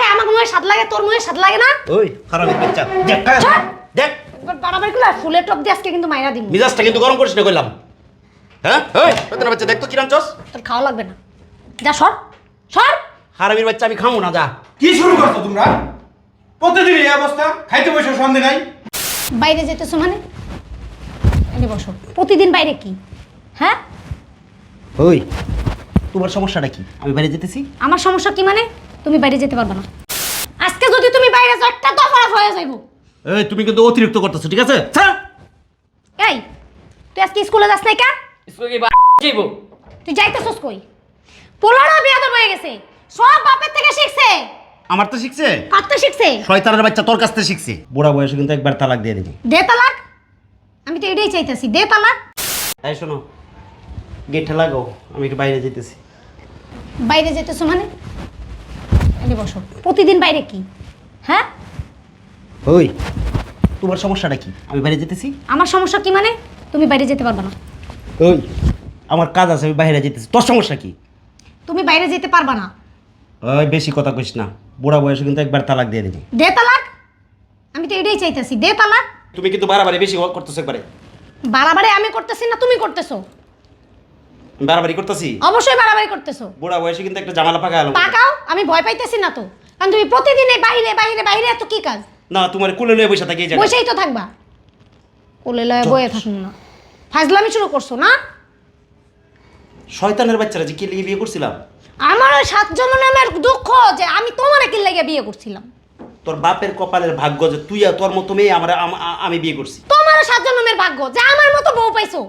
খাই আমার মুখে স্বাদ লাগে তোর মুখে স্বাদ লাগে না? ওই হারামির বাচ্চা দেখ। দেখ। একবার বাড়াবাড়ি করলে ফুলের টপ দিয়ে আজকে কিন্তু মাইরা দিন মিজাজটা কিন্তু গরম করিস না কইলাম। হ্যাঁ? ওই শয়তানের বাচ্চা দেখ তো কিরাম চস। তোর খাওয়া লাগবে না। যা সর সর। হারামির বাচ্চা আমি খামু না যা। কি শুরু করছ তোমরা? প্রতিদিন এই অবস্থা খাইতে বসে সন্ধে নাই। বাইরে যেতেছো মানে? এনে বসো। প্রতিদিন বাইরে কি? হ্যাঁ? ওই তোমার সমস্যাটা কি? আমি বাইরে যেতেছি? আমার সমস্যা কি মানে? তুমি বাইরে যেতে পারবে না। আজকে যদি তুমি বাইরে যাও একটা দফারফ হয়ে যাইব। এই তুমি কিন্তু অতিরিক্ত করতেছো ঠিক আছে? ছাড়। এই তুই আজকে স্কুলে যাস নাই কা? স্কুলে কি যাইব। তুই যাইতেছস কই? পোলারা বিয়া তো হয়ে গেছে। সব বাপের থেকে শিখছে। আমার তো শিখছে। কার তো শিখছে? শয়তানের বাচ্চা তোর কাছ থেকে শিখছে। বুড়া বয়সে কিন্তু একবার তালাক দিয়ে দিবি। দে তালাক। আমি তো এটাই চাইতেছি দে তালাক। এই শোনো। গেটটা লাগাও আমি একটু বাইরে যেতেছি বাইরে যেতেছো মানে? এনে বসো। প্রতিদিন বাইরে কি? হ্যাঁ? ওই তোমার সমস্যাটা কি? আমি বাইরে যেতেছি? আমার সমস্যা কি মানে? তুমি বাইরে যেতে পারবে না। ওই আমার কাজ আছে আমি বাইরে যেতেছি। তোর সমস্যা কি? তুমি বাইরে যেতে পারবা না। ওই বেশি কথা কইস না। বুড়া বয়সে কিন্তু একবার তালাক দিয়ে দিবি। দে তালাক? আমি তো এটাই চাইতেছি। দে তালাক? তুমি কিন্তু বাড়াবাড়ি বেশি করতেছো একবারে। বাড়াবাড়ি আমি করতেছি না তুমি করতেছো। বাড়াবাড়ি করতেছি? অবশ্যই বাড়াবাড়ি করতেছো। বুড়া বয়সে কিন্তু একটা জামালা পাকা গেল পাকাও আমি ভয় পাইতেছি না তো। কারণ তুমি প্রতিদিন এই বাইরে বাইরে বাইরে এত কি কাজ? না তোমার কুলে লয়ে বসে থাকি। বসেই তো থাকবা। কোলে লয়ে বয়ে থাকুন না। ফাজলামি শুরু করছ না? শয়তানের বাচ্চারা যে কি লিগে বিয়ে করছিলাম? আমার ওই সাত জন্মের দুঃখ যে আমি তোমার কি লেগে বিয়ে করছিলাম? তোর বাপের কপালের ভাগ্য যে তুই আর তোর মতো মেয়ে আমরা আমি বিয়ে করছি। তোমার সাত জন্মের ভাগ্য যে আমার মতো বউ পাইছো।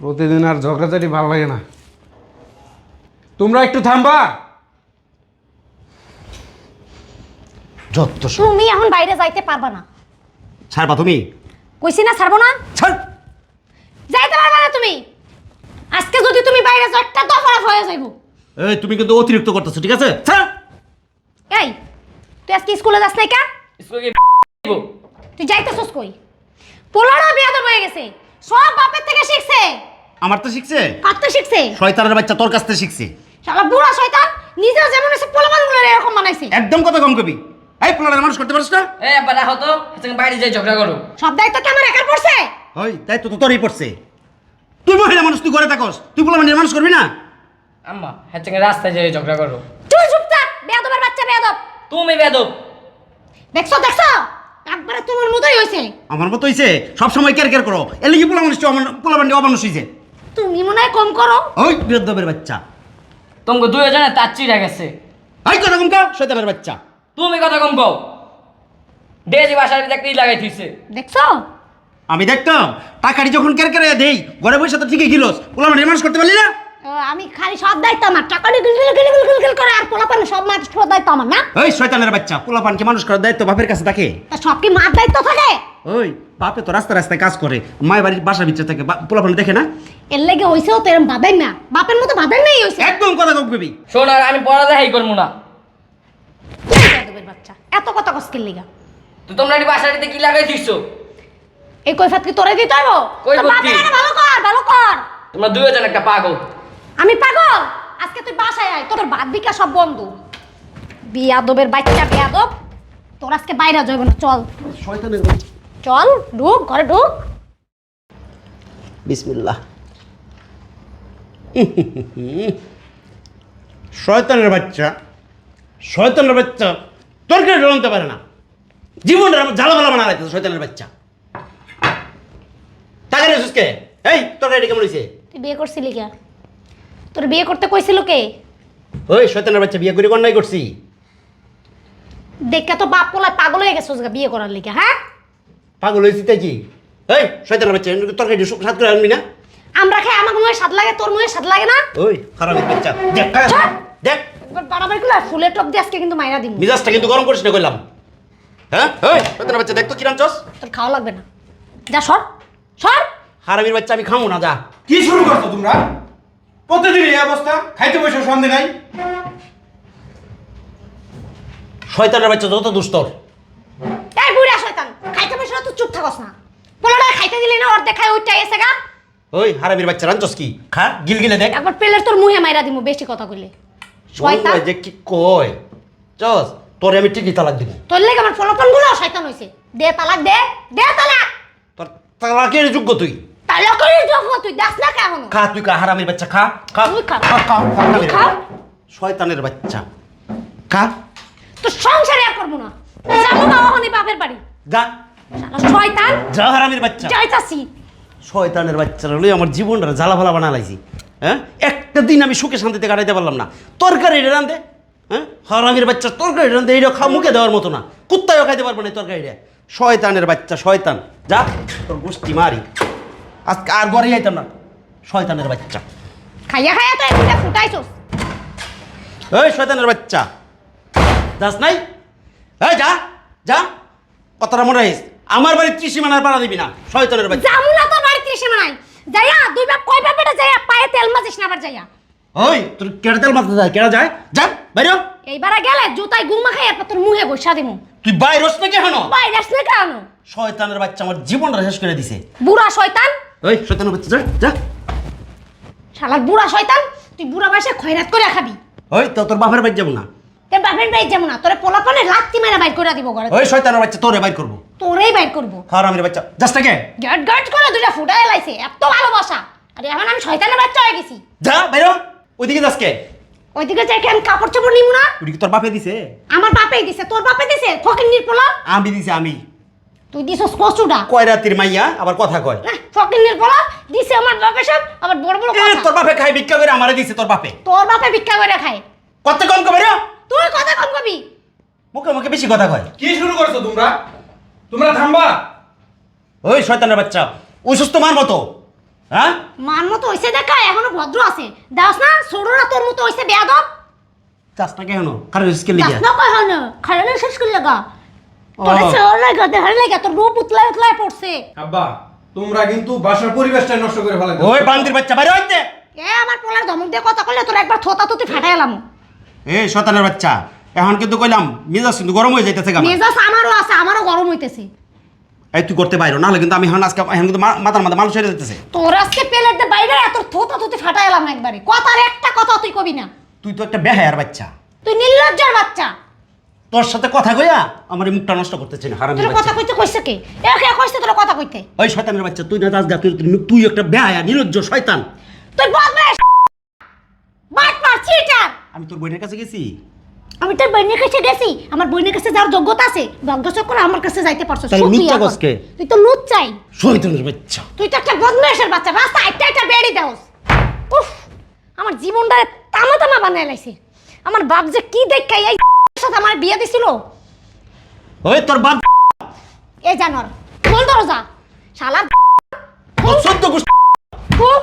প্রতিদিন আর ঝগড়াঝাটি ভালো লাগে না। তোমরা একটু থামবা। যত সব তুমি এখন বাইরে যাইতে পারবা না। ছাড়বা তুমি? কইছি না ছাড়বো না? ছাড়! যাইতে পারবা না তুমি? আজকে যদি তুমি বাইরে যাও একটা দফারফ হয়ে যাইবো। এই তুমি কিন্তু অতিরিক্ত করতেছো ঠিক আছে? ছাড়! এই তুই আজকে স্কুলে যাস নাই কা? স্কুলে যাইব তুই যাইতেছস কই? পোলারা বিয়া তো হয়ে গেছে। সব বাপের থেকে শিখছে। আমার তো শিখছে? কার তো শিখছে? শয়তানের বাচ্চা তোর কাছ থেকে শিখছে। শালা বুড়া শয়তান নিজে যেমন এসে পোলাপানগুলো এরকম বানাইছে। একদম কথা কম কবি। এই পোলারের মানুষ করতে পারিস না? এই আব্বা রাখো তো আজকে বাইরে যাই ঝগড়া করো। সব দায়িত্ব কি আমার একার পড়ছে। ওই তাই তো তো তোরই পড়ছে। তুই মহিলা মানুষ তুই ঘরে থাকস। তুই পোলা মানুষ করবি না? আম্মা হ্যাঁ রাস্তায় যাই ঝগড়া করো। তুই চুপ থাক বেয়াদবের বাচ্চা বেয়াদব। তুমি বেদব দেখছ দেখছ? একবারে তোমার মতোই হইছে। আমার মতো হইছে? সব সময় কেয়ার কেয়ার করো। এর লিগে পোলা মানুষ পোলা বান্ডি অমানুষ হইছে। তুমি মনে হয় কম করো। ওই বৃদ্ধবের বাচ্চা। তোমাকে দুজনে তার চিরা গেছে। ওই কথা কম কাও শয়তানের বাচ্চা। তুমি কথা কম কও। ডেজি বাসার দেখতেই লাগাই থুইছে। দেখছ? আমি দেখতাম টাকাটি যখন কেয়ার কেয়ার দেই ঘরে বসে তো ঠিকই গিলোস পোলা মানুষ করতে পারলি না? আমি খালি সব দায়িত্ব আমার। টাকা দিয়ে গিল গিল গিল গিল গিল করে আর পোলাপান সব মাছ সব দায়িত্ব আমার না? ওই শয়তানের বাচ্চা পোলা পানকে মানুষ করার দায়িত্ব বাপের কাছে থাকে? তা সব কি মার দায়িত্ব থাকে? ওই বাপে তো রাস্তা রাস্তায় কাজ করে মায়ের বাড়ির বাসার ভিতরে থাকে পোলা পান দেখে না? এর লেগে হইছেও তো এরম বাদাই না বাপের মতো বাদাই নাই হইছে। একদম কথা কম কবি। শোন আর আমি পড়ালেখাই করব না। বাচ্চা। এত কথা কষ্টের লিগা? তো তোমরা এটি বাসাটিতে কি লাগাই থুইছো এই কৈফাত কি তোরে দিতে হইব? কি? আরে ভালো কর ভালো কর। তোমরা দুজন একটা পাগল। আমি পাগল? আজকে তুই বাসায় আয় তোর বাদ বিকা সব বন্ধ। বিয়াদবের বাচ্চা বিয়াদব। তোর আজকে বাইরে যাইব না চল। শয়তানের চল ঢুক ঘরে ঢুক। বিসমিল্লাহ। শয়তানের বাচ্চা শয়তানের বাচ্চা তরকারি রানতে পারে না। জীবন জ্বালা ভালা বানা রাখতে শয়তানের বাচ্চা। টাকা রেছিস কে? এই তরকারি কেমন হয়েছে তুই বিয়ে করছিলি কে? তোর বিয়ে করতে কইছিল কে? ওই শয়তানের বাচ্চা বিয়ে করে অন্যায় করছি। দেখে তো বাপ পোলায় পাগল হয়ে গেছিস গা বিয়ে করার লিগে হ্যাঁ? পাগল হয়েছি তাই কি? এই শয়তানের বাচ্চা তরকারি সাত করে আনবি না? আমরা খাই আমার মুখে স্বাদ লাগে তোর মুখে স্বাদ লাগে না? ওই খারাপের বাচ্চা। দেখ। দেখ। একবার বাড়াবাড়ি করলে ফুলের টপ দিয়ে আজকে কিন্তু মাইরা দিন মিজাজটা কিন্তু গরম করিস না কইলাম। হ্যাঁ? ওই শয়তানের বাচ্চা দেখ তো কিরাম চস। তোর খাওয়া লাগবে না। যা সর। সর। হারামির বাচ্চা আমি খামু না যা। কি শুরু করছ তোমরা? প্রতিদিন এই অবস্থা খাইতে বসে সন্ধে নাই। শয়তানের বাচ্চা যত দুস্তর এই বুড়া শয়তান খাইতে বসে না তুই চুপ থাকস না। পোলাটা খাইতে দিলি না ওর দেখায় ওইটাই এসে গা। ওই হারামির বাচ্চা রাঞ্চস কি? খা গিল গিলে দেখ। একবার পেলের তোর মুহে মাইরা দিমু বেশি কথা কইলে। শয়তান। যে কি কয়? চস তোরে আমি ঠিকই তালাক দিব। তোর লেগে আমার ফলাফলগুলো শয়তান হইছে। দে তালাক দে দে তালাক। তোর তালাকের যোগ্য তুই। যখন তুই দাস না কেন খা তুই খা হারামির বাচ্চা খা খা। তুই খা। খা খা খা, তুই খা। খা। শয়তানের বাচ্চা। খা। তো সংসারে আর করব না। যাব না ওখানে বাপের বাড়ি। যা। শালা শয়তান। যা হারামির বাচ্চা। যাইতাছি। শয়তানের বাচ্চারা লই আমার জীবনটা জ্বালা ভালা বানা লাইছি। হ্যাঁ? একটা দিন আমি সুখে শান্তিতে কাটাইতে পারলাম না। তরকারি এটা রান্ধে হ্যাঁ? হারামির বাচ্চা তরকারি রান্ধে এইটা খা মুখে দেওয়ার মতো না। কুত্তায়ও খাইতে পারব না তরকারিটা। শয়তানের বাচ্চা শয়তান। যা তোর গোষ্ঠী মারি। আজকে আর ঘরে যাইতাম না। শয়তানের বাচ্চা। খাইয়া খাইয়া তো এগুলা ফুটাইছস। ওই শয়তানের বাচ্চা। যাস নাই? এই যা যা। কথাটা মনে রাখিস। আমার বাড়ি ত্রিসীমানার পাড়া দিবি না শয়তানের বাচ্চা। না তোর নাই যাইয়া দুই বাপ কয় বাপেটা যাইয়া পায়ে তেল মাজিস না আবার যাইয়া। ওই তোর কেড়ে তেল যায় কেড়া যায়। যা বাইরে। এইবারে গেলে জুতায় গুমা খাই এরপর তোর মুহে বসা দিমু। তুই বাইরে হস নাকি এখনও বাইরে আসলে কেন? শয়তানের বাচ্চা আমার জীবনটা শেষ করে দিছে। বুড়া শয়তান। ওই শয়তানের বাচ্চা যা যা। শালার বুড়া শয়তান তুই বুড়া বয়সে খয়রাত করে খাবি। ওই তো তোর বাপের বাড়ি যাব না। তোর বাপের বাড়ি যাব না তোরে পোলাপনে লাত্তি মেরে বাইর করে দিব ঘরে। ওই শয়তানের বাচ্চা তোরে বাইর করব। তোরেই বাইর করব। হারামির বাচ্চা যাস নাকি গাট গাট করে দুইটা ফুটাই লাইছে এত ভালোবাসা। আরে এখন আমি শয়তানের বাচ্চা হয়ে গেছি। যা বাইরে ওইদিকে যাস কে। ওইদিকে যাই কেন কাপড় চোপড় নিমু না? ওইদিকে তোর বাপে দিছে। আমার বাপেই দিছে তোর বাপে দিছে ফকির নির্পলা? আমি দিছে আমি। তুই দিছস কচুটা কয় রাতির মাইয়া? আবার কথা কয়। ফকির নির্পলা দিছে আমার বাপে সব আবার বড় বড় কথা। তোর বাপে খাই ভিক্ষা করে আমারে দিছে তোর বাপে। তোর বাপে ভিক্ষা করে খায়। কত কম কবে রে? তুই কথা কম কবি। মুখে মুখে বেশি কথা কয়। কি শুরু করছ তোমরা? তোমরা থামবা। ওই শয়তানের বাচ্চা ওই সুস্থ মার মতো। হ্যাঁ? মান মতো হইছে দেখা এখনও ভদ্র আছে। দাস না ছোড়রা তোর মতো হইছে বেয়াদব। চাষ না কেন কারণ স্কেল লিখে না কয় হন খাইলে শেষ করে লাগা তোর ও। ছোড় লাগা দেখার লাগা তোর রূপ উতলায় উতলায় পড়ছে। আব্বা তোমরা কিন্তু বাসার পরিবেশটা নষ্ট করে ফেলাইছো ওই বান্দির বাচ্চা বাইরে হইতে এ আমার পোলার ধমক দিয়ে কথা কইলে তোর একবার থোতা থুতি ফাটাই এলাম। এই শয়তানের বাচ্চা এখন কিন্তু কইলাম মেজাজ কিন্তু গরম হয়ে যাইতেছে গা মেজাজ আমারও আছে আমারও গরম হইতেছে। এই তুই করতে বাইরো নাহলে কিন্তু আমি এখন আজকে এখন কিন্তু মাথার মাথা মানুষ হয়ে যেতেছে তোর আজকে পেলের দিয়ে বাইরে এত থোতা থুতি ফাটাই এলাম একবারে। কথার একটা কথা তুই কবি না। তুই তো একটা বেহায়ার বাচ্চা। তুই নির্লজ্জার বাচ্চা। তোর সাথে কথা কইয়া আমার এই মুখটা নষ্ট করতেছি না হারামির তোর কথা বাচ্চা কইতে কইছে কে? এ কে কইছে তোর কথা কইতে? ওই শয়তানের বাচ্চা তুই না দাস গা তুই তুই- তুই একটা বেহায়া নিরজ্জ শয়তান। তুই বদমাইশ! বাট মার চিটার আমি তোর বোনের কাছে গেছি? আমি তোর বোনের কাছে গেছি। আমার বোনের কাছে যাওয়ার যোগ্যতা আছে। ভাগ্য করে আমার কাছে যাইতে পারছ। তাহলে লুচ্চা কসকে? তুই তো লুচ্চাই। শয়তানের বাচ্চা। তুই তো একটা বদমাইশের বাচ্চা। রাস্তা একটা একটা বেড়ি দাওস। উফ! আমার জীবনটা তামা তামা বানায় লাইছে। আমার বাপ যে কি দেখাই এই বিয়ে দিছিল? ওই তোর বাপ এ জানোর বল দরজা? শালার অসহ্য গুষ্টি খুব